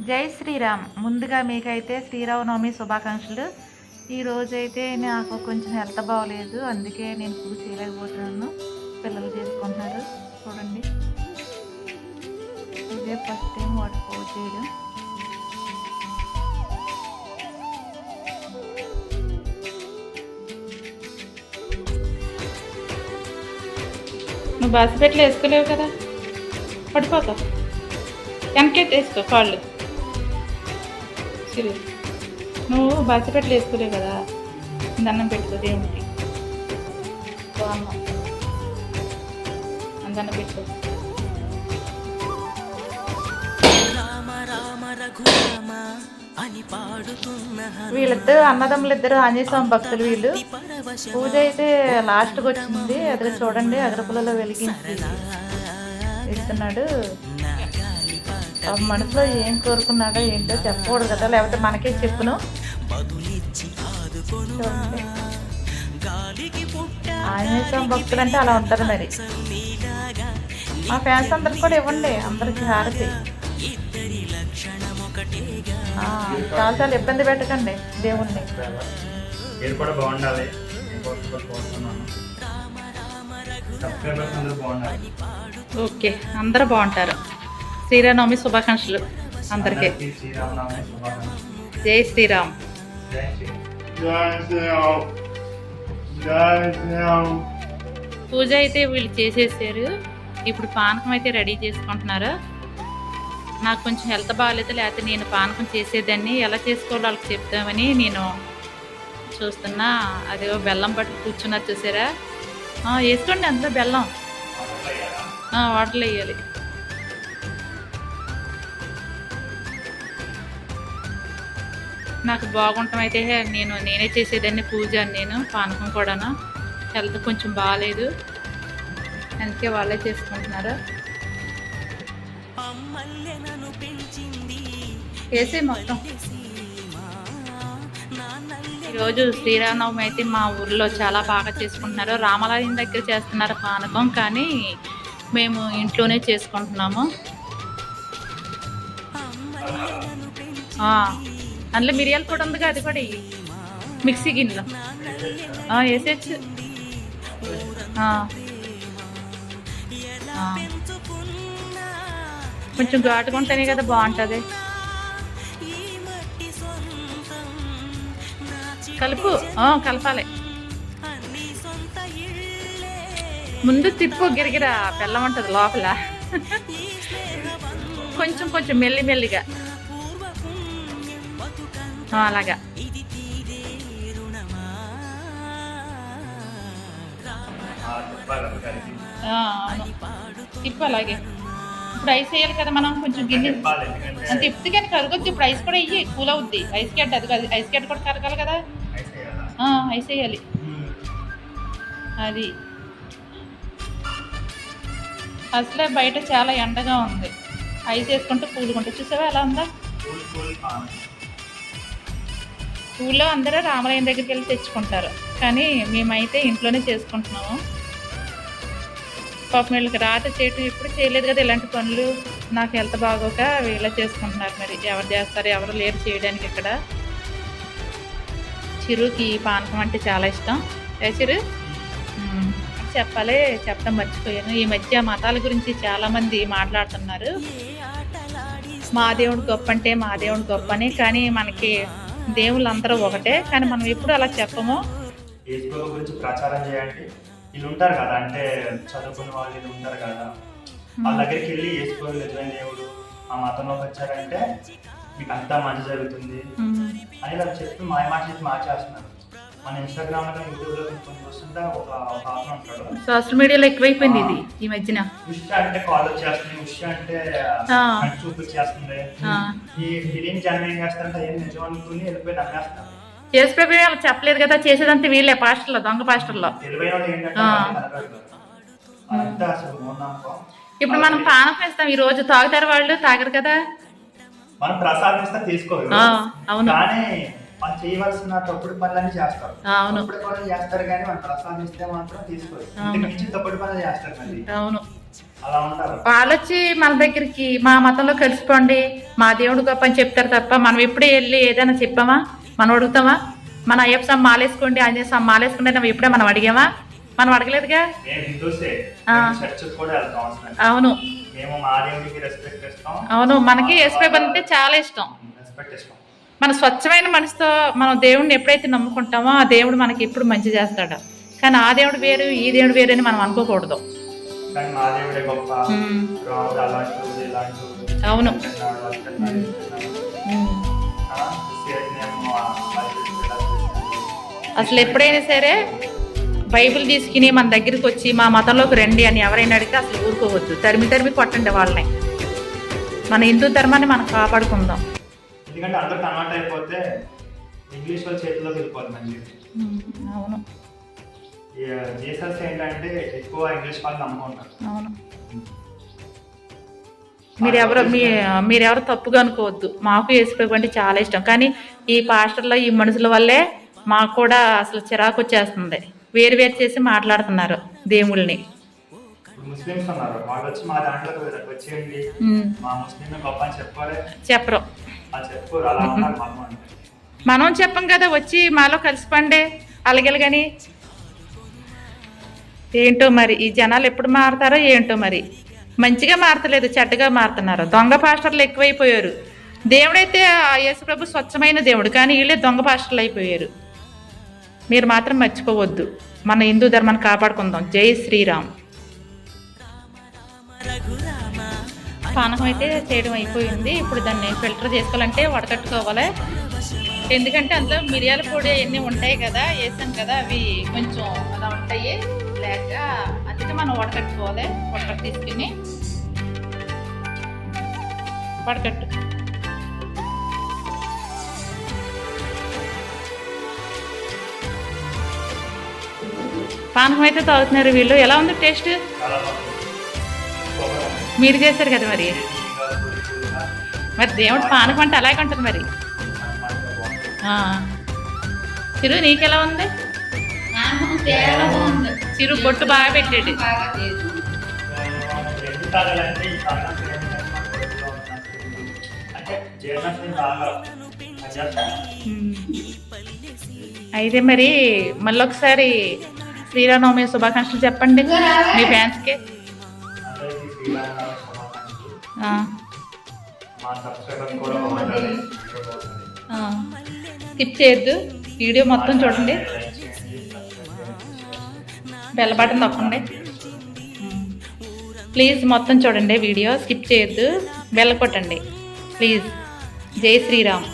జై శ్రీరామ్. ముందుగా మీకైతే శ్రీరామనవమి శుభాకాంక్షలు. ఈరోజు అయితే నాకు కొంచెం హెల్త్ బాగోలేదు. అందుకే నేను పూజ చేయలేకపోతున్నాను. పిల్లలు చేసుకుంటున్నారు. చూడండి. ఇదే ఫస్ట్ టైం వాటి పూజ చేయడం. నువ్వు బాసిపెట్లు వేసుకోలేవు కదా? పడిపోతావు. వెనకే వేసుకో కాళ్ళు. సిరి నువ్వు బచ్చపెట్టలు వేసుకోలేవు కదా దండం పెట్టుకో దేవునికి బాగున్నావు దండం పెట్టుకో రామ రామ వీళ్ళిద్దరు అన్నదమ్ములు ఇద్దరు ఆంజనేయ స్వామి భక్తులు వీళ్ళు. పూజ అయితే లాస్ట్కి వచ్చింది. అదే చూడండి అగరపులలో వెలిగించి ఇస్తున్నాడు. మనసులో ఏం కోరుకున్నాడో ఏంటో చెప్పకూడదు కదా లేకపోతే మనకే చెప్పును. ఆంజనేయ స్వామి భక్తులు అంటే అలా ఉంటుంది మరి. మా ఫ్యాన్స్ అందరికి కూడా ఇవ్వండి అందరికి హారతి. చాలా చాలా ఇబ్బంది పెట్టకండి దేవుణ్ణి. మీరు కూడా బాగుండాలి. ఓకే అందరూ బాగుంటారు. శ్రీరామనవమి శుభాకాంక్షలు అందరికీ. జై శ్రీరామ్. పూజ అయితే వీళ్ళు చేసేసారు. ఇప్పుడు పానకం అయితే రెడీ చేసుకుంటున్నారు. నాకు కొంచెం హెల్త్ బాగాలేదు లేకపోతే నేను పానకం చేసేదాన్ని. ఎలా చేసుకోవాలో వాళ్ళకి చెప్తామని నేను చూస్తున్నా. అదేవో బెల్లం పట్టు కూర్చున్నారు చూసారా? ఆ, వేసుకోండి అందులో బెల్లం. ఆ, వాటర్లో వేయాలి. నాకు బాగుంటాం అయితే నేను నేనే చేసేదాన్ని పూజ నేను పానకం కూడాను. హెల్త్ కొంచెం బాగాలేదు అందుకే వాళ్ళే చేసుకుంటున్నారు. వేసే మొత్తం. ఈరోజు శ్రీరామనవమి అయితే మా ఊర్లో చాలా బాగా చేసుకుంటున్నారు. రామాలయం దగ్గర చేస్తున్నారు పానకం కానీ మేము ఇంట్లోనే చేసుకుంటున్నాము. అందులో మిరియాలు కూడా ఉందిగా అది కూడా ఇవి మిక్సీ గిన్నెలో. వేసేచ్చు కొంచెం ఘాటుగా ఉంటేనే కదా బాగుంటుంది. కలుపు. కలపాలి. ముందు తిప్పుకో గిరిగిరా. బెల్లం ఉంటుంది లోపల. కొంచెం కొంచెం మెల్లి మెల్లిగా. అలాగా. ఇది తిప్పు అలాగే. ఇప్పుడు ఐస్ వేయాలి కదా మనం కొంచెం గిన్నె చెప్పాలి తిప్పితే కానీ కరగొద్దు. ఇప్పుడు ఐస్ కూడా ఇయ్యి కూల్ అవుద్ది. ఐస్ గడ్డ అది కాదు ఐస్ గడ్డ కూడా కరగాలి కదా. ఐస్ వేయాలి. అది. అసలే బయట చాలా ఎండగా ఉంది. ఐస్ వేసుకుంటే కూలుకుంటే చూసావా ఎలా ఉందా? ఊళ్ళో అందరూ రామాలయం దగ్గరికి వెళ్ళి తెచ్చుకుంటారు. కానీ మేమైతే ఇంట్లోనే చేసుకుంటున్నాము. పాపం వీళ్ళకి రాత చేయటం ఎప్పుడు చేయలేదు కదా ఇలాంటి పనులు. నాకు హెల్త్ బాగోక వీళ్ళే చేసుకుంటున్నారు మరి. ఎవరు చేస్తారు ఎవరు లేరు చేయడానికి ఇక్కడ. చిరుకి పానకం అంటే చాలా ఇష్టం. ఏ చిరు. చెప్పాలి చెప్పడం మర్చిపోయాను. ఈ మధ్య మతాల గురించి చాలామంది మాట్లాడుతున్నారు. మా దేవుడు గొప్ప అంటే మా దేవుడు గొప్ప అని కానీ మనకి దేవుళ్ళు అందరూ ఒకటే కానీ మనం ఎప్పుడు అలా చెప్పము. యేసుబాబు గురించి ప్రచారం చేయండి. వీళ్ళు ఉంటారు కదా అంటే చదువుకున్న వాళ్ళు వీళ్ళు ఉంటారు కదా వాళ్ళ దగ్గరికి వెళ్ళి యేసుబాబు నిజమైన దేవుడు ఆ మతంలోకి వచ్చారంటే మీకు అంతా మంచి జరుగుతుంది. అని ఇలా చెప్పి మాయ మాట చెప్పి మార్చేస్తున్నారు. మన ఇన్స్టాగ్రామ్లో యూట్యూబ్లో కొన్ని చూస్తుంటే ఒక ఒక ఆత్మ ఉంటాడు సోషల్ మీడియాలో ఎక్కువైపోయింది ఇది ఈ మధ్యన ఉష అంటే కాల్ వచ్చేస్తుంది ఉష అంటే ఆ. కంటి చూపు వచ్చేస్తుంది ఆ. ఈ తెలియని జనం ఏం చేస్తారంటే ఏం నిజం అనుకుని వెళ్ళిపోయి నమ్మేస్తారు యేసు ప్రభు వాళ్ళు చెప్పలేదు కదా చేసేదంతా వీళ్ళే పాస్టర్లో దొంగ పాస్టర్లో తెలివైన వాళ్ళు ఏంటంటే ఆ. వాళ్ళకి కనబడదు. అదంతా అసలు మూఢనమ్మకం ఇప్పుడు మనం పానకం ఇస్తాం ఈ రోజు తాగుతారు వాళ్ళు తాగరు కదా మనం ప్రసాదిస్తే తీసుకోరు ఆ, అవును. కానీ మనం చేయవలసిన తప్పుడు పనులన్నీ చేస్తారు. తప్పుడు పనులు చేస్తారు కానీ మనం ప్రసాదిస్తే మాత్రం తీసుకోరు. తప్పుడు పనులు చేస్తారు మళ్ళీ. అవును. అలా ఉంటారు. వాళ్ళు వచ్చి మన దగ్గరికి మా మతంలో కలిసిపోండి మా దేవుడు గొప్ప అని చెప్తారు తప్ప మనం ఎప్పుడే వెళ్ళి ఏదైనా చెప్పామా? మనం అడుగుతామా? మన అయ్యప్ప స్వామి మాలేసుకోండి ఆంజనేయ స్వామి మాలేసుకోండి అని ఎప్పుడే మనం అడిగామా? మనం అడగలేదుగా? అవును. ఇస్తాం. అవును మనకి ఎస్పైబ్ అంటే చాలా ఇష్టం. ఇస్తాం. మన స్వచ్ఛమైన మనసుతో మనం దేవుడిని ఎప్పుడైతే నమ్ముకుంటామో ఆ దేవుడు మనకి ఎప్పుడు మంచి చేస్తాడు. కానీ ఆ దేవుడు వేరు ఈ దేవుడు వేరు అని మనం అనుకోకూడదు. అవును. అసలు ఎప్పుడైనా సరే బైబిల్ తీసుకుని మన దగ్గరికి వచ్చి మా మతంలోకి రండి అని ఎవరైనా అడిగితే అసలు ఊరుకోవద్దు. తరిమి తరిమి కొట్టండి వాళ్ళని. మన హిందూ ధర్మాన్ని మనం కాపాడుకుందాం. ఎందుకంటే అందరూ కన్వర్ట్ అయిపోతే ఇంగ్లీష్ వాళ్ళ చేతిలోకి వెళ్ళిపోతుంది ఉమ్, అవును. జీసస్ ఏంటంటే ఎక్కువ ఇంగ్లీష్ వాళ్ళు నమ్ముకుంటారు అవును. మీరెవరు మీ మీరెవరు తప్పుగా అనుకోవద్దు. మాకు యేసుప్రభు అంటే చాలా ఇష్టం. కానీ ఈ పాస్టర్లో ఈ మనుషుల వల్లే మాకు కూడా అసలు చిరాకు వచ్చేస్తుంది. వేరు వేరు చేసి మాట్లాడుతున్నారు చెప్పుకోలే చెప్పరు. మనం చెప్పం కదా వచ్చి మాలో కలిసిపండి అలాగెలగని ఏంటో మరి ఈ జనాలు ఎప్పుడు మారుతారో ఏంటో మరి. మంచిగా మారతలేదు చెడ్డగా మారుతున్నారు. దొంగ పాస్టర్లు ఎక్కువైపోయారు. దేవుడైతే ఆ యేసుప్రభు స్వచ్ఛమైన దేవుడు కానీ వీళ్ళే దొంగ పాస్టర్లు అయిపోయారు. మీరు మాత్రం మర్చిపోవద్దు. మన హిందూ ధర్మాన్ని కాపాడుకుందాం. జై శ్రీరామ్. పానకం అయితే చేయడం అయిపోయింది. ఇప్పుడు దాన్ని ఫిల్టర్ చేసుకోవాలంటే వడకట్టుకోవాలి. ఎందుకంటే అందులో మిరియాల పొడి అవన్నీ ఉంటాయి కదా వేసాం కదా అవి కొంచెం అలా ఉంటాయి. లేక అందుకే మనం వడకట్టుకోవాలి. వడకట్టు తీసుకుని వడకట్టు. పానకం అయితే తాగుతున్నారు వీళ్ళు. ఎలా ఉంది టేస్ట్? మీరు చేశారు కదా మరి మరి దేవుడు పానకం అంటే అలాగే ఉంటుంది మరి. చిరు నీకెలా ఉంది చిరు బొట్టు బాగా పెట్టాడు పనిచేస్తాయి. అయితే మరి మళ్ళీ ఒకసారి శ్రీరామనవమి శుభాకాంక్షలు చెప్పండి మీ ఫ్యాన్స్కి స్కిప్ చేయొద్దు. వీడియో మొత్తం చూడండి. బెల్ బటన్ నొక్కండి ప్లీజ్ మొత్తం చూడండి వీడియో. స్కిప్ చేయొద్దు. బెల్ కొట్టండి. ప్లీజ్. జై శ్రీరామ్.